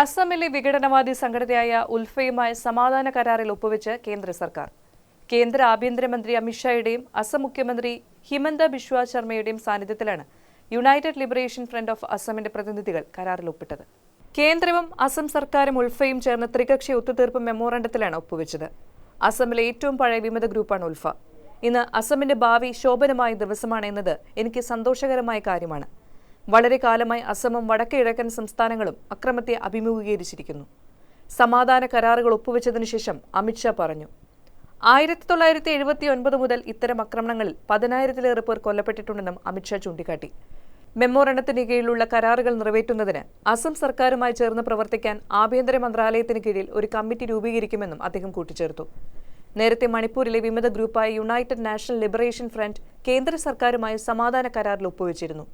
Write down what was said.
അസമിലെ വിഘടനവാദി സംഘടനയായ ഉൽഫയുമായി സമാധാന കരാറിൽ ഒപ്പുവെച്ച് കേന്ദ്ര സർക്കാർ. കേന്ദ്ര ആഭ്യന്തരമന്ത്രി അമിത്ഷായുടെയും അസം മുഖ്യമന്ത്രി ഹിമന്ത ബിശ്വ ശർമ്മയുടെയും സാന്നിധ്യത്തിലാണ് യുണൈറ്റഡ് ലിബറേഷൻ ഫ്രണ്ട് ഓഫ് അസമിന്റെ പ്രതിനിധികൾ കരാറിൽ ഒപ്പിട്ടത്. കേന്ദ്രവും അസം സർക്കാരും ഉൾഫയും ചേർന്ന് ത്രികക്ഷി ഒത്തുതീർപ്പ് മെമ്മോറണ്ടത്തിലാണ് ഒപ്പുവെച്ചത്. അസമിലെ ഏറ്റവും പഴയ വിമത ഗ്രൂപ്പാണ് ഉൾഫ ഇന്ന് അസമിന്റെ ഭാവി ശോഭനമായ ദിവസമാണ് എന്നത് എനിക്ക് സന്തോഷകരമായ കാര്യമാണ്. വളരെ കാലമായി അസമും വടക്കേ കിഴക്കൻ സംസ്ഥാനങ്ങളും അക്രമത്തെ അഭിമുഖീകരിച്ചിരിക്കുന്നു. സമാധാന കരാറുകൾ ഒപ്പുവെച്ചതിനു ശേഷം അമിത്ഷാ പറഞ്ഞു ആയിരത്തി തൊള്ളായിരത്തി എഴുപത്തി ഒൻപത് മുതൽ ഇത്തരം ആക്രമണങ്ങളിൽ പതിനായിരത്തിലേറെ പേർ കൊല്ലപ്പെട്ടിട്ടുണ്ടെന്നും അമിത്ഷാ ചൂണ്ടിക്കാട്ടി. മെമ്മോറണ്ടത്തിന് കീഴിലുള്ള കരാറുകൾ നിറവേറ്റുന്നതിന് അസം സർക്കാരുമായി ചേർന്ന് പ്രവർത്തിക്കാൻ ആഭ്യന്തര മന്ത്രാലയത്തിന് കീഴിൽ ഒരു കമ്മിറ്റി രൂപീകരിക്കുമെന്നും അദ്ദേഹം കൂട്ടിച്ചേർത്തു. നേരത്തെ മണിപ്പൂരിലെ വിമത ഗ്രൂപ്പായ യുണൈറ്റഡ് നാഷണൽ ലിബറേഷൻ ഫ്രണ്ട് കേന്ദ്ര സർക്കാരുമായി സമാധാന കരാറിൽ ഒപ്പുവെച്ചിരുന്നു.